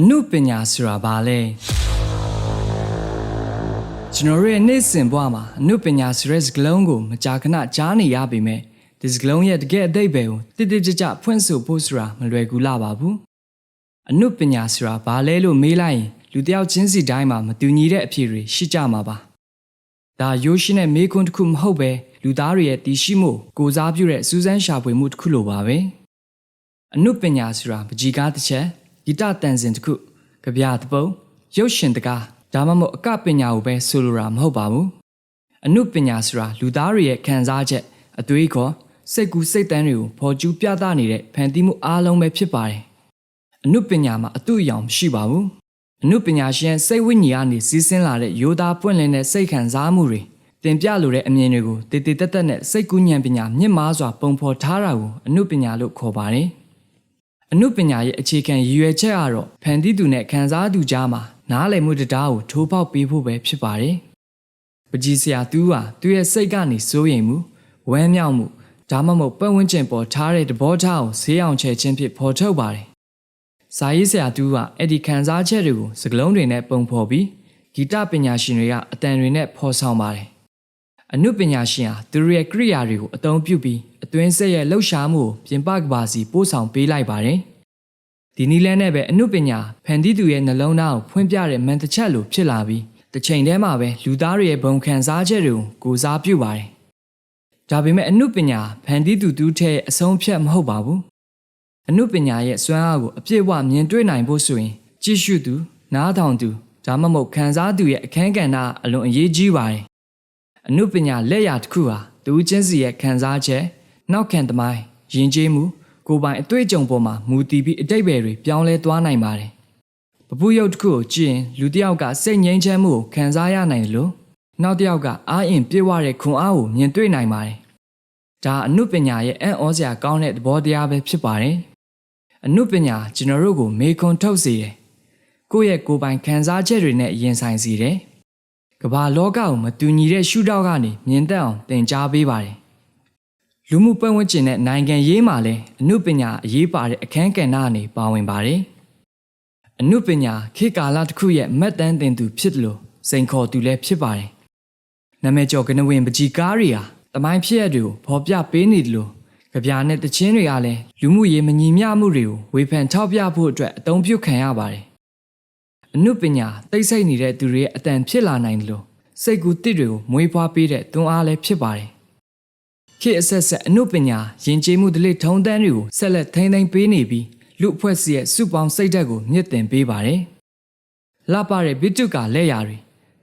အနုပညာဆိုတာဘာလဲကျွန်တော်တို့ရဲ့နေ့စဉ်ဘဝမှာအနုပညာဆိုတဲ့စကားလုံးကိုမကြာခဏကြားနေရပေမဲ့ဒီစကားလုံးရဲ့တကယ်အဓိပ္ပာယ်ကိုတိတိကျကျဖွင့်ဆိုဖို့ဆိုတာမလွယ်ကူလာပါဘူးအနုပညာဆိုတာဘာလဲလို့မေးလိုက်ရင်လူတစ်ယောက်ချင်းစီတိုင်းမှာမတူညီတဲ့အဖြေတွေရှိကြမှာပါဒါရိုးရှင်းတဲ့မေးခွန်းတစ်ခုမဟုတ်ပဲလူသားတွေရဲ့တည်ရှိမှုကိုကိုစားပြုတဲ့စူးစမ်းရှာဖွေမှုတစ်ခုလိုပါပဲအနုပညာဆိုတာပကြီကားတစ်ချက် ဂီတတန်စင်တစ်ခုကြပြတစ်ပုံရုပ်ရှင်တကားဒါမှမဟုတ်အကပညာကိုပဲဆိုလိုတာမဟုတ်ပါဘူးအနုပညာဆိုတာလူသားတွေရဲ့ခံစားချက်အသွေးခေါ်စိတ်ကူးစိတ်တန်းတွေကိုဖော်ကျူးပြသနေတဲ့ဖန်တီးမှုအားလုံးပဲဖြစ်ပါတယ်အနုပညာမှာအတုအယောင်မရှိပါဘူးအနုပညာရှင်စိတ်ဝိညာဉ်ကနေစီးဆင်းလာတဲ့ရိုးသားပွင့်လင်းတဲ့စိတ်ခံစားမှုတွေတင်ပြလိုတဲ့အမြင်တွေကိုတည်တည်တက်တက်နဲ့စိတ်ကူးဉာဏ်ပညာမြင့်မားစွာပုံဖော်ထားတာကိုအနုပညာလို့ခေါ်ပါတယ် အနုပညာရဲ့အခြေခံရည်ရွယ်ချက်ကတော့ဖန်တီးသူနဲ့ခံစားသူကြားမှာနားလည်မှုတရားကိုထိုးပေါက်ပေးဖို့ပဲဖြစ်ပါတယ်ပကြီးစရာသူဟာသူ့ရဲ့စိတ်ကနေစိုးရိမ်မှုဝမ်းမြောက်မှုဒါမှမဟုတ်ပတ်ဝန်းကျင်ပေါ်ထားတဲ့သဘောထားကိုဈေးအောင်ချဲခြင်းဖြင့်ဖော်ထုတ်ပါတယ်။စာရေးဆရာတူကအဲ့ဒီခံစားချက်တွေကိုစကလုံးတွေနဲ့ပုံဖော်ပြီးဂီတပညာရှင်တွေကအတန်တွေနဲ့ဖော်ဆောင်ပါတယ်။ အနုပညာရှင်ဟာသူတို့ရဲ့ကိရိယာတွေကိုအသုံးပြုပြီးအတွင်းဆက်ရဲ့လှုပ်ရှားမှုကိုပြင်ပကဘာစီပို့ဆောင်ပေးလိုက်ပါတယ်။ဒီနည်းလမ်းနဲ့ပဲအနုပညာဖန်တီးသူရဲ့နှလုံးသားကိုဖွင့်ပြတဲ့မန်တစ်ချက်လိုဖြစ်လာပြီးတစ်ချိန်တည်းမှာပဲလူသားတွေရဲ့ဘုံခံစားချက်တွေကိုကိုစားပြုပါတယ်။ဒါပေမဲ့အနုပညာဖန်တီးသူတူးထဲအဆုံးဖြတ်မဟုတ်ပါဘူး။အနုပညာရဲ့စွမ်းအားကိုအပြည့်အဝမြင်တွေ့နိုင်ဖို့ဆိုရင်ကြည့်ရှုသူနားထောင်သူဒါမှမဟုတ်ခံစားသူရဲ့အခန်းကဏ္ဍအလွန်အရေးကြီးပါတယ်။ အနုပညာလက်ရာတစ်ခုဟာသူချင်းစီရဲ့ခံစားချက်နောက်ခံသမိုင်းယဉ်ကျေးမှုကိုယ်ပိုင်အတွေ့အကြုံပေါ်မှာမူတည်ပြီးအတိတ်ပဲတွေပြောင်းလဲသွားနိုင်ပါတယ်။ပပူရုပ်တစ်ခုကိုကြည့်ရင်လူတစ်ယောက်ကစိတ်ငြိမ်းချမ်းမှုကိုခံစားရနိုင်တယ်လို့နောက်တစ်ယောက်ကအားအင်ပြည့်ဝတဲ့ခွန်အားကိုမြင်တွေ့နိုင်ပါတယ်။ဒါအနုပညာရဲ့အံ့ဩစရာကောင်းတဲ့သဘောတရားပဲဖြစ်ပါတယ်။အနုပညာကျွန်တော်တို့ကိုမေခွန်ထုတ်စေတယ်။ကိုယ့်ရဲ့ကိုယ်ပိုင်ခံစားချက်တွေနဲ့ရင်ဆိုင်စေတယ်။ ကမ္ဘာလောကကိုမတူညီတဲ့ရှုထောင့်ကနေမြင်တတ်အောင်သင်ကြားပေးပါတယ်။လူမှုပတ်ဝန်းကျင်နဲ့နိုင်ငံရေးမှာလည်းအနုပညာအရေးပါတဲ့အခန်းကဏ္ဍအနေပါဝင်ပါတယ်။အနုပညာခေတ်ကာလတစ်ခုရဲ့မှတ်တမ်းတင်သူဖြစ်တယ်လို့စိန်ခေါ်သူလည်းဖြစ်ပါတယ်။နာမည်ကျော်ကနဝင်ပကြီးကားတွေဟာတမိုင်းဖြစ်ရတွေကိုဖော်ပြပေးနေတယ်လို့ကြပြာနဲ့တချင်းတွေကလည်းလူမှုရေးမညီမျှမှုတွေကိုဝေဖန်ထောက်ပြဖို့အတွက်အသုံးပြုခံရပါတယ်။ အနုပညာသိစိတ်နေတဲ့သူတွေရဲ့အတန်ဖြစ်လာနိုင်တယ်လို့စိတ်ကူးတစ်တွေကိုမွေးဖွားပေးတဲ့တွန်းအားလည်းဖြစ်ပါတယ်။ခေတ်အဆက်ဆက်အနုပညာယဉ်ကျေးမှုဒလိထုံးတမ်းတွေကိုဆက်လက်ထိန်းသိမ်းပေးနေပြီးလူအဖွဲ့အစည်းရဲ့စုပေါင်းစိတ်ဓာတ်ကိုမြင့်တင်ပေးပါတယ်။လှပတဲ့ဘိတုကာလက်ရာတွေ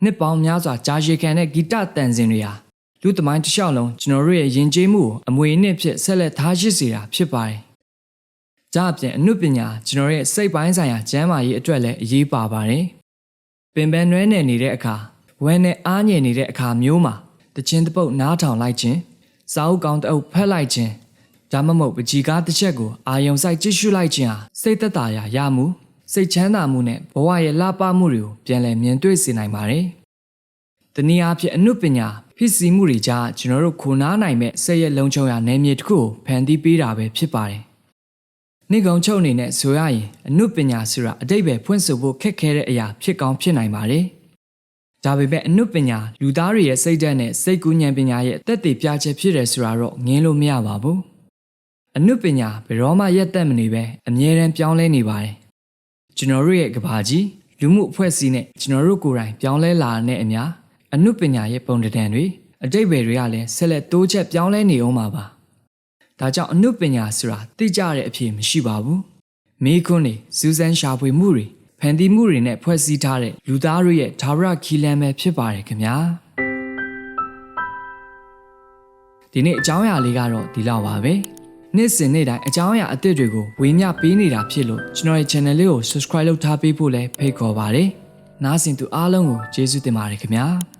နှစ်ပေါင်းများစွာကြာရှည်ခံတဲ့ဂီတတန်စင်တွေဟာလူသမိုင်းတစ်လျှောက်လုံးကျွန်တော်တို့ရဲ့ယဉ်ကျေးမှုကိုအမွေအနှစ်ဖြစ်ဆက်လက်ထားရှိစေတာဖြစ်ပါတယ်။ ဒါအပြင်အနုပညာကျွန်တော်ရဲ့စိတ်ပိုင်းဆိုင်ရာကျန်းမာရေးအတွက်လည်းအရေးပါပါတယ်။ပင်ပန်းနွဲနယ်နေတဲ့အခါဝမ်းနဲ့အားငယ်နေတဲ့အခါမျိုးမှာတခြင်းတစ်ပုတ်နားထောင်လိုက်ခြင်းစာအုပ်ကောင်းတစ်အုပ်ဖတ်လိုက်ခြင်းဒါမှမဟုတ်ပကြီကားတစ်ချက်ကိုအာယုံစိုက်ကြည့်ရှုလိုက်ခြင်းဟာစိတ်သက်သာရာရမှုစိတ်ချမ်းသာမှုနဲ့ဘဝရဲ့လှပမှုတွေကိုပြန်လည်မြင်တွေ့စေနိုင်ပါတယ်။တနည်းအားဖြင့်အနုပညာဖြစ်စီမှုတွေကြားကျွန်တော်တို့ခုနားနိုင်မဲ့ဆက်ရဲ့လုံခြုံရာနယ်မြေတစ်ခုကိုဖန်တီးပေးတာပဲဖြစ်ပါတယ်။ နေကောင်ချုပ်အနေနဲ့ဆိုရရင်အနုပညာဆိုတာအတိတ်ပဲဖွင့်ဆိုဖို့ခက်ခဲတဲ့အရာဖြစ်ကောင်းဖြစ်နိုင်ပါတယ်။ဒါပေမဲ့အနုပညာလူသားတွေရဲ့စိတ်ဓာတ်နဲ့စိတ်ကူးဉာဏ်ပညာရဲ့အသက်တည်ပြချက်ဖြစ်တယ်ဆိုတာတော့ငင်းလို့မရပါဘူး။အနုပညာဘယ်တော့မှရက်သက်မနေပဲအမြဲတမ်းပြောင်းလဲနေပါတယ်။ကျွန်တော်တို့ရဲ့ကဘာကြီးလူမှုအဖွဲ့အစည်းနဲ့ကျွန်တော်တို့ကိုယ်တိုင်ပြောင်းလဲလာတဲ့အများအနုပညာရဲ့ပုံတံတန်တွေအတိတ်ပဲတွေကလည်းဆက်လက်တိုးချက်ပြောင်းလဲနေအောင်ပါပါ။ ဒါကြောင့်အနုပညာဆိုတာသိကြတဲ့အဖြစ်မရှိပါဘူး။မိခွန်းတွေစူးစမ်းရှာဖွေမှုတွေဖန်တီးမှုတွေနဲ့ဖွဲ့စည်းထားတဲ့လူသားတို့ရဲ့ဓာဝရခီလန်ပဲဖြစ်ပါတယ်ခင်ဗျာ။ဒီနေ့အကြောင်းအရာလေးကတော့ဒီလောက်ပါပဲ။နေ့စဉ်နေ့တိုင်းအကြောင်းအရာအသစ်တွေကိုဝေမျှပေးနေတာဖြစ်လို့ကျွန်တော်ရဲ့ channel လေးကို subscribe လုပ်ထားပေးဖို့လည်းဖိတ်ခေါ်ပါတယ်။နားဆင်သူအားလုံးကိုကျေးဇူးတင်ပါတယ်ခင်ဗျာ။